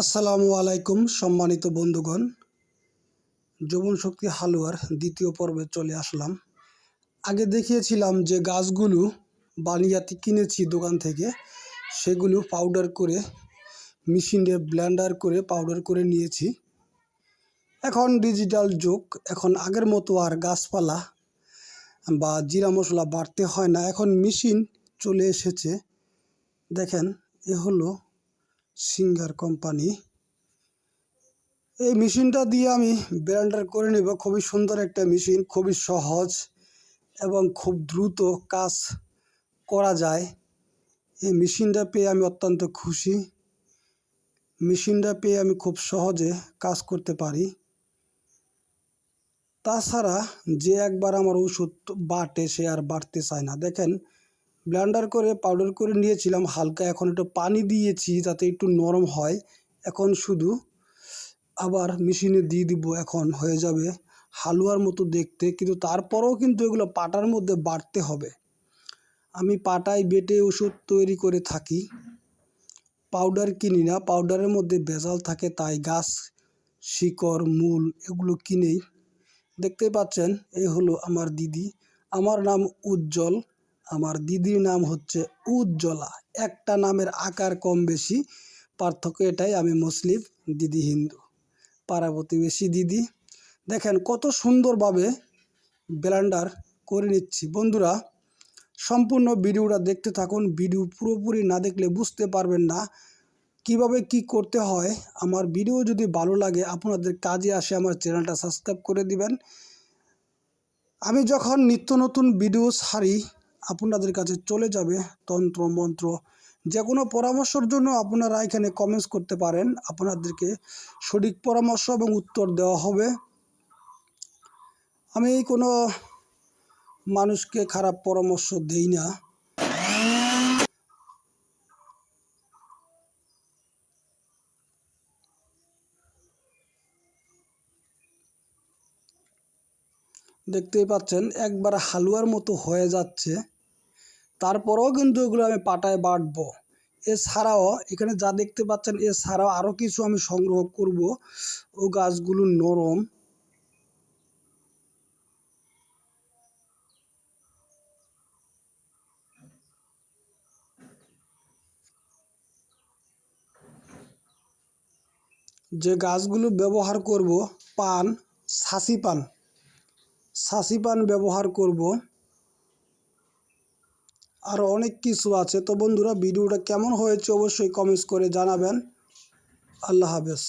আসসালামু আলাইকুম, সম্মানিত বন্ধুগণ। যৌবন শক্তি হালুয়ার দ্বিতীয় পর্বে চলে আসলাম। আগে দেখিয়েছিলাম যে গাছগুলো বানিয়াতি কিনেছি দোকান থেকে, সেগুলো পাউডার করে মেশিনে ব্ল্যান্ডার করে পাউডার করে নিয়েছি। এখন ডিজিটাল যুগ, এখন আগের মতো আর গাছপালা বা জিরা মশলা বাড়তে হয় না। এখন মেশিন চলে এসেছে। দেখেন, এ হলো সিঙ্গার কোম্পানি এই মেশিনটা দিয়ে আমি ব্লেন্ডার করে নেব। খুবই সুন্দর একটা মেশিন, খুবই সহজ এবং খুব দ্রুত কাজ করা যায়। এই মেশিনটা পেয়ে আমি অত্যন্ত খুশি। মেশিনটা পেয়ে আমি খুব সহজে কাজ করতে পারি। তাছাড়া যে একবার আমার ওষুধ বাটে সে আর বাড়তে চায় না। দেখেন ব্লেন্ডার করে পাউডার করে নিয়েছিলাম, হালকা এখন একটু পানি দিয়েছি যাতে একটু নরম হয়। এখন শুধু আবার মেশিনে দিয়ে দিব, এখন হয়ে যাবে হালুয়ার মতো দেখতে, কিন্তু তারপরেও কিন্তু এগুলো পাটার মধ্যে বাড়তে হবে। আমি পাটায় বেটে ওষুধ তৈরি করে থাকি। পাউডার কিনি না, পাউডারের মধ্যে ভেজাল থাকে, তাই গাছ, শিকড়, মূল এগুলো কিনেই। দেখতে পাচ্ছেন এই হলো আমার দিদি। আমার নাম উজ্জ্বল। আমার দিদির নাম হচ্ছে উজ্জ্বলা। একটা নামের আকার কম বেশি, পার্থক্য এটাই, আমি মুসলিম, দিদি হিন্দু। পাড়া প্রতিবেশী দিদি। দেখেন কত সুন্দরভাবে ব্লেন্ডার করে নিচ্ছি। বন্ধুরা, সম্পূর্ণ ভিডিওটা দেখতে থাকুন। ভিডিও পুরোপুরি না দেখলে বুঝতে পারবেন না কীভাবে কি করতে হয়। আমার ভিডিও যদি ভালো লাগে, আপনাদের কাজে আসে আমার চ্যানেলটা সাবস্ক্রাইব করে দিবেন। আমি যখন নিত্য নতুন ভিডিও ছাড়ি আপনাদের কাছে চলে যাবে তন্ত্র মন্ত্র। যে কোনো পরামর্শের জন্য আপনারা এখানে কমেন্টস করতে পারেন। আপনাদেরকে সঠিক পরামর্শ এবং উত্তর দেওয়া হবে। আমি কোনো মানুষকে খারাপ পরামর্শ দিই না। দেখতেই পাচ্ছেন, একবার হালুয়ার মতো হয়ে যাচ্ছে। তারপরেও কিন্তু এগুলো আমি পাটায় বাটবো। এছাড়াও এখানে যা দেখতে পাচ্ছেন, এছাড়াও আরও কিছু আমি সংগ্রহ করব। ও গাছগুলো নরম। যে গাছগুলো ব্যবহার করব, পান, সাসি পান। ছাসি পান ব্যবহার করব। আরও অনেক কিছু আছে। তো বন্ধুরা, ভিডিওটা কেমন হয়েছে অবশ্যই কমেন্টস করে জানাবেন। আল্লাহ হাফেজ।